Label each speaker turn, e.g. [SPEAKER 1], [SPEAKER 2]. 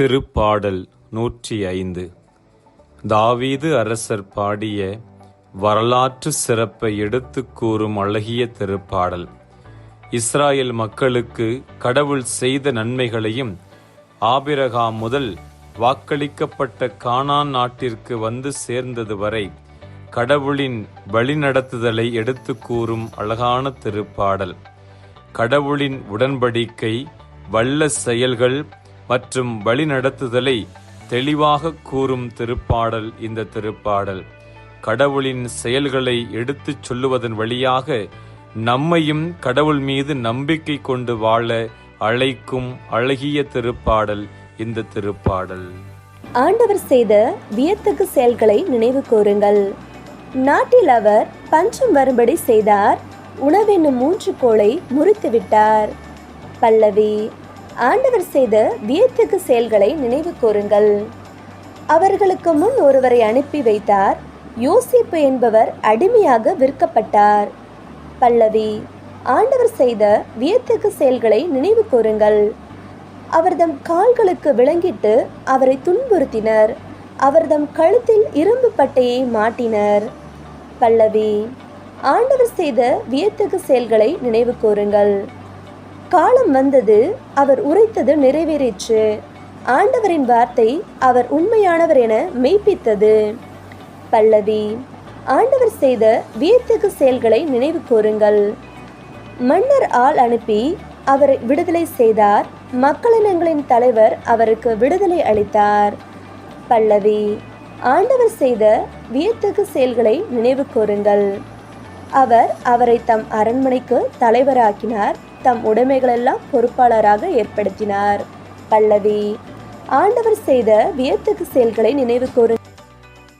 [SPEAKER 1] திருப்பாடல் நூற்றி ஐந்து. தாவீது அரசர் பாடிய வரலாற்று சிறப்பை எடுத்து கூறும் அழகிய திருப்பாடல். இஸ்ராயல் மக்களுக்கு கடவுள் செய்த நன்மைகளையும் ஆபிரகாம் முதல் வாக்களிக்கப்பட்ட கானான் நாட்டிற்கு வந்து சேர்ந்தது வரை கடவுளின் வழிநடத்துதலை எடுத்து கூறும் அழகான திருப்பாடல். கடவுளின் உடன்படிக்கை வல்ல செயல்கள் மற்றும் வழிநடத்துதலை தெளிவாக கூறும் திருப்பாடல் இந்த திருப்பாடல். கடவுளின் செயல்களை எடுத்துச் சொல்லுவதன் வழியாக நம்மையும் கடவுள் மீது நம்பிக்கை கொண்டு வாழ அழைக்கும் அழகிய திருப்பாடல் இந்த திருப்பாடல்.
[SPEAKER 2] ஆண்டவர் செய்த வியத்தகு செயல்களை நினைவு கூறுங்கள். நாட்டில் அவர் பஞ்சம் வரும்படி செய்தார் உணவென்னும் மூன்று கோளை முறித்து விட்டார் பல்லவி ஆண்டவர் செய்த வியத்தகு செயல்களை நினைவு கூறுங்கள். அவர்களுக்கு முன் ஒருவரை அனுப்பி வைத்தார். யோசிப்பு என்பவர் அடிமையாக விற்கப்பட்டார். பல்லவி ஆண்டவர் செய்த வியத்தகு செயல்களை நினைவு கூறுங்கள். அவர்தம் கால்களுக்கு விளங்கிட்டு அவரை துன்புறுத்தினர். அவர்தம் கழுத்தில் இரும்பு பட்டையை மாட்டினர். பல்லவி ஆண்டவர் செய்த வியத்தகு செயல்களை நினைவு கூறுங்கள். காலம் வந்தது அவர் உரைத்தது நிறைவேறிற்று. ஆண்டவரின் வார்த்தை அவர் உண்மையானவர் என மெய்ப்பித்தது. பல்லவி ஆண்டவர் செய்த வியத்தகு செயல்களை நினைவு கூறுங்கள். மன்னர் ஆள் அனுப்பி அவரை விடுதலை செய்தார். மக்களினங்களின் தலைவர் அவருக்கு விடுதலை அளித்தார். பல்லவி ஆண்டவர் செய்த வியத்தகு செயல்களை நினைவு கூறுங்கள். அவர் அவரை தம் அரண்மனைக்கு தலைவராக்கினார். தம் உடைமைகளெல்லாம் பொறுப்பாளராக ஏற்படுத்தினார். பல்லவி ஆண்டவர் செய்த வியத்தகு செயல்களை நினைவு கூறுங்கள்